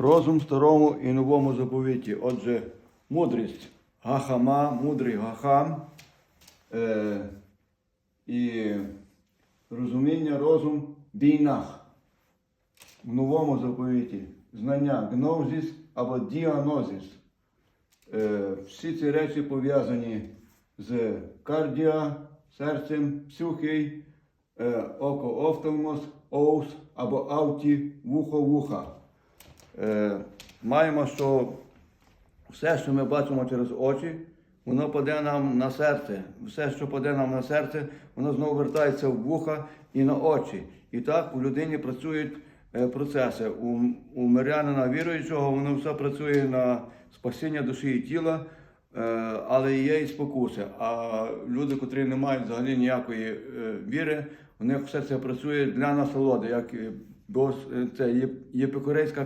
Розум старому і новому заповіті. Отже, мудрість гахама, мудрий гахам. Е, і розуміння, розум бійнах. В новому заповіті знання гнозіс або діанозіс. Е, всі ці речі пов'язані з кардіа, серцем, псюхій, е, око офталмос, оус або авті, вухо вуха. Е, маємо, що все, що ми бачимо через очі, воно паде нам на серце. Все, що паде нам на серце, воно знову вертається в вуха і на очі. І так у людині працюють е, процеси. У, у мирянина віруючого воно все працює на спасіння душі і тіла, е, але є і спокуси. А люди, котрі не мають взагалі ніякої е, віри, у них все це працює для насолоди, як е, е, це є- єпикурейська